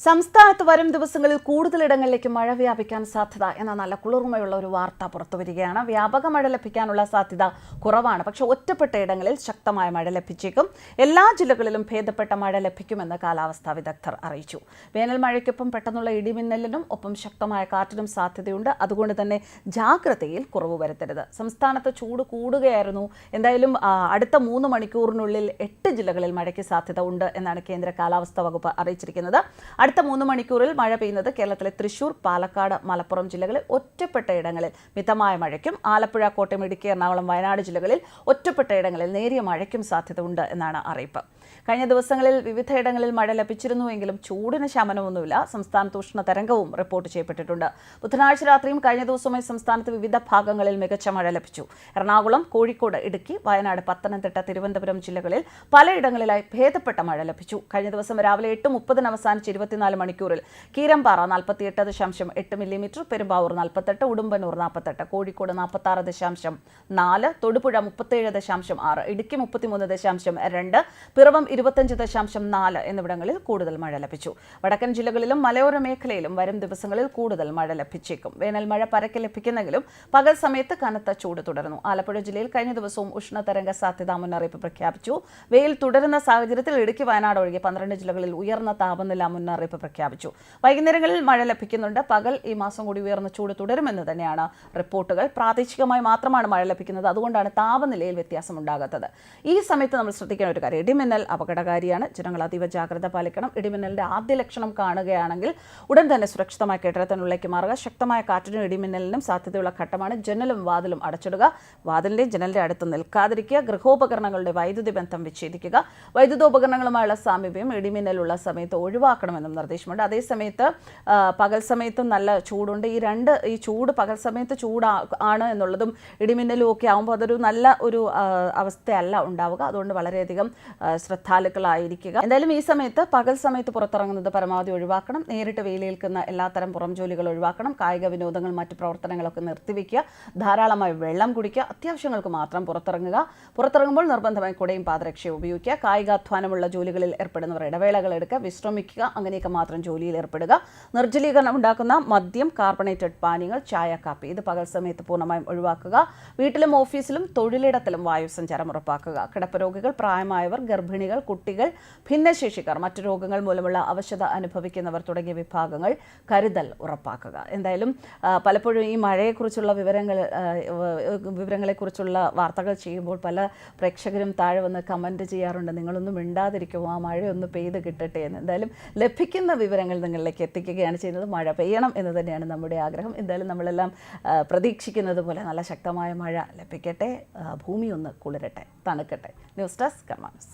സംസ്ഥാനത്ത് വരും ദിവസങ്ങളിൽ കൂടുതലിടങ്ങളിലേക്ക് മഴ വ്യാപിക്കാൻ സാധ്യത എന്ന നല്ല കുളിർമയുള്ള ഒരു വാർത്ത പുറത്തു വരികയാണ്. വ്യാപക മഴ ലഭിക്കാനുള്ള സാധ്യത കുറവാണ്. പക്ഷേ ഒറ്റപ്പെട്ട ഇടങ്ങളിൽ ശക്തമായ മഴ ലഭിച്ചേക്കും. എല്ലാ ജില്ലകളിലും ഭേദപ്പെട്ട മഴ ലഭിക്കുമെന്ന് കാലാവസ്ഥാ വിദഗ്ധർ അറിയിച്ചു. വേനൽ മഴയ്ക്കൊപ്പം പെട്ടെന്നുള്ള ഇടിമിന്നലിനും ഒപ്പം ശക്തമായ കാറ്റിനും സാധ്യതയുണ്ട്. അതുകൊണ്ട് തന്നെ ജാഗ്രതയിൽ കുറവ് വരുത്തരുത്. സംസ്ഥാനത്ത് ചൂട് കൂടുകയായിരുന്നു. എന്തായാലും അടുത്ത മൂന്ന് മണിക്കൂറിനുള്ളിൽ എട്ട് ജില്ലകളിൽ മഴയ്ക്ക് സാധ്യത ഉണ്ട് എന്നാണ് കേന്ദ്ര കാലാവസ്ഥാ വകുപ്പ് അറിയിച്ചിരിക്കുന്നത്. അടുത്ത മൂന്ന് മണിക്കൂറിൽ മഴ പെയ്യുന്നത് കേരളത്തിലെ തൃശൂർ പാലക്കാട് മലപ്പുറം ജില്ലകളിൽ ഒറ്റപ്പെട്ട ഇടങ്ങളിൽ മിതമായ മഴയ്ക്കും ആലപ്പുഴ കോട്ടയം ഇടുക്കി എറണാകുളം വയനാട് ജില്ലകളിൽ ഒറ്റപ്പെട്ട ഇടങ്ങളിൽ നേരിയ മഴയ്ക്കും സാധ്യത ഉണ്ട് എന്നാണ് അറിയിപ്പ്. കഴിഞ്ഞ ദിവസങ്ങളിൽ വിവിധയിടങ്ങളിൽ മഴ ലഭിച്ചിരുന്നുവെങ്കിലും ചൂടിന് ശമനമൊന്നുമില്ല. സംസ്ഥാനത്ത് ഉഷ്ണ തരംഗവും റിപ്പോർട്ട് ചെയ്യപ്പെട്ടിട്ടുണ്ട്. ബുധനാഴ്ച രാത്രിയും കഴിഞ്ഞ ദിവസവുമായി സംസ്ഥാനത്ത് വിവിധ ഭാഗങ്ങളിൽ മികച്ച മഴ ലഭിച്ചു. എറണാകുളം കോഴിക്കോട് ഇടുക്കി വയനാട് പത്തനംതിട്ട തിരുവനന്തപുരം ജില്ലകളിൽ പലയിടങ്ങളിലായി ഭേദപ്പെട്ട മഴ ലഭിച്ചു. കഴിഞ്ഞ ദിവസം രാവിലെ എട്ട് മുപ്പതിന് അവസാനിച്ച് ഇരുപത്തിനാല് മണിക്കൂറിൽ. കീരമ്പാറ നാൽപ്പത്തിയെട്ട് ദശാംശം എട്ട് മില്ലിമീറ്റർ പെരുമ്പാവൂർ നാൽപ്പത്തെട്ട് ഉടുമ്പനൂർ നാൽപ്പത്തെട്ട് കോഴിക്കോട് നാൽപ്പത്തി ആറ് ദശാംശം നാല് തൊടുപുഴ മുപ്പത്തേഴ് ദശാംശം ആറ് ഇടുക്കി മുപ്പത്തിമൂന്ന് ദശാംശം രണ്ട് പിറവം ഇരുപത്തഞ്ച് ദശാംശം നാല് എന്നിവിടങ്ങളിൽ കൂടുതൽ മഴ ലഭിച്ചു. വടക്കൻ ജില്ലകളിലും മലയോര മേഖലയിലും വരും ദിവസങ്ങളിൽ കൂടുതൽ മഴ ലഭിച്ചേക്കും. വേനൽ മഴ പരക്കെ ലഭിക്കുന്നെങ്കിലും പകൽ സമയത്ത് കനത്ത ചൂട് തുടരുന്നു. ആലപ്പുഴ ജില്ലയിൽ കഴിഞ്ഞ ദിവസവും ഉഷ്ണതരംഗ സാധ്യതാ മുന്നറിയിപ്പ് പ്രഖ്യാപിച്ചു. വെയിൽ തുടരുന്ന സാഹചര്യത്തിൽ ഇടുക്കി വയനാട് ഒഴികെ പന്ത്രണ്ട് ജില്ലകളിൽ ഉയർന്ന താപനില മുന്നറിയിപ്പ് പ്രഖ്യാപിച്ചു. വൈകുന്നേരങ്ങളിൽ മഴ ലഭിക്കുന്നുണ്ട്. പകൽ ഈ മാസം കൂടി ഉയർന്ന ചൂട് തുടരുമെന്ന് തന്നെയാണ് റിപ്പോർട്ടുകൾ. പ്രാദേശികമായി മാത്രമാണ് മഴ ലഭിക്കുന്നത്. അതുകൊണ്ടാണ് താപനിലയിൽ വ്യത്യാസം ഉണ്ടാകാത്തത് ഈ സമയത്ത് നമ്മൾ ശ്രദ്ധിക്കേണ്ട ഒരു കാര്യം ഇടിമിന്നൽ അപകടകാരിയാണ്. ജനങ്ങൾ അതീവ ജാഗ്രത പാലിക്കണം. ഇടിമിന്നലിന്റെ ആദ്യ ലക്ഷണം കാണുകയാണെങ്കിൽ ഉടൻ തന്നെ സുരക്ഷിതമായ കെട്ടിടത്തിനുള്ളിലേക്ക് മാറുക. ശക്തമായ കാറ്റിനും ഇടിമിന്നലിനും സാധ്യതയുള്ള ഘട്ടമാണ് ജനലും വാതിലും അടച്ചിടുക. വാതിലിന്റെയും ജനലിന്റെ അടുത്ത് നിൽക്കാതിരിക്കുക. ഗൃഹോപകരണങ്ങളുടെ വൈദ്യുതി ബന്ധം വിച്ഛേദിക്കുക. വൈദ്യുതോപകരണങ്ങളുമായുള്ള സാമീപ്യം ഇടിമിന്നലുള്ള സമയത്ത് ഒഴിവാക്കണമെന്നും നിർദ്ദേശമുണ്ട്. അതേസമയത്ത് സമയത്ത് പകൽ സമയത്തും നല്ല ചൂടുണ്ട്. ഈ രണ്ട് ഈ ചൂട് പകൽ സമയത്ത് ചൂടാ ആണ് എന്നുള്ളതും ഇടിമിന്നലും ഒക്കെ ആകുമ്പോൾ അതൊരു നല്ല ഒരു അവസ്ഥയല്ല ഉണ്ടാവുക. അതുകൊണ്ട് വളരെയധികം ശ്രദ്ധാലുക്കളായിരിക്കുക. എന്തായാലും ഈ സമയത്ത് പകൽ സമയത്ത് പുറത്തിറങ്ങുന്നത് പരമാവധി ഒഴിവാക്കണം. നേരിട്ട് വെയിലേൽക്കുന്ന എല്ലാത്തരം പുറം ജോലികൾ ഒഴിവാക്കണം. കായിക വിനോദങ്ങൾ മറ്റു പ്രവർത്തനങ്ങളൊക്കെ നിർത്തിവെക്കുക ധാരാളമായി വെള്ളം കുടിക്കുക. അത്യാവശ്യങ്ങൾക്ക് മാത്രം പുറത്തിറങ്ങുക. പുറത്തിറങ്ങുമ്പോൾ നിർബന്ധമായി കുടയും പാദരക്ഷയും ഉപയോഗിക്കുക. കായികാധ്വാനമുള്ള ജോലികളിൽ ഏർപ്പെടുന്നവർ ഇടവേളകൾ എടുക്കുക. വിശ്രമിക്കുക. അങ്ങനെയൊക്കെ മാത്രം ജോലിയിൽ ഏർപ്പെടുക. നിർജലീകരണം ഉണ്ടാക്കുന്ന മദ്യം കാർബണേറ്റഡ് പാനീയങ്ങൾ ചായ കാപ്പി. ഇത് പകൽ സമയത്ത് പൂർണമായും ഒഴിവാക്കുക. വീട്ടിലും ഓഫീസിലും തൊഴിലിടത്തിലും വായു സഞ്ചാരം ഉറപ്പാക്കുക. കിടപ്പ് രോഗികൾ പ്രായമായവർ ഗർഭിണികൾ കുട്ടികൾ ഭിന്നശേഷിക്കാർ മറ്റു രോഗങ്ങൾ മൂലമുള്ള അവശത അനുഭവിക്കുന്നവർ തുടങ്ങിയ വിഭാഗങ്ങൾ കരുതൽ ഉറപ്പാക്കുക. എന്തായാലും പലപ്പോഴും ഈ മഴയെക്കുറിച്ചുള്ള വിവരങ്ങൾ വിവരങ്ങളെക്കുറിച്ചുള്ള വാർത്തകൾ ചെയ്യുമ്പോൾ പല പ്രേക്ഷകരും താഴെ വന്ന് കമന്റ് ചെയ്യാറുണ്ട്. നിങ്ങളൊന്നും മിണ്ടാതിരിക്കുമോ? ആ മഴയൊന്ന് പെയ്ത് കിട്ടട്ടെ എന്ന്. എന്തായാലും ലഭിക്കുന്ന വിവരങ്ങൾ നിങ്ങളിലേക്ക് എത്തിക്കുകയാണ് ചെയ്യുന്നത്. മഴ പെയ്യണം എന്ന് തന്നെയാണ് നമ്മുടെ ആഗ്രഹം. എന്തായാലും നമ്മളെല്ലാം പ്രതീക്ഷിക്കുന്നത് പോലെ നല്ല ശക്തമായ മഴ ലഭിക്കട്ടെ. ഭൂമി ഒന്ന് കുളിരട്ടെ തണുക്കട്ടെ. News desk കർമാനസ്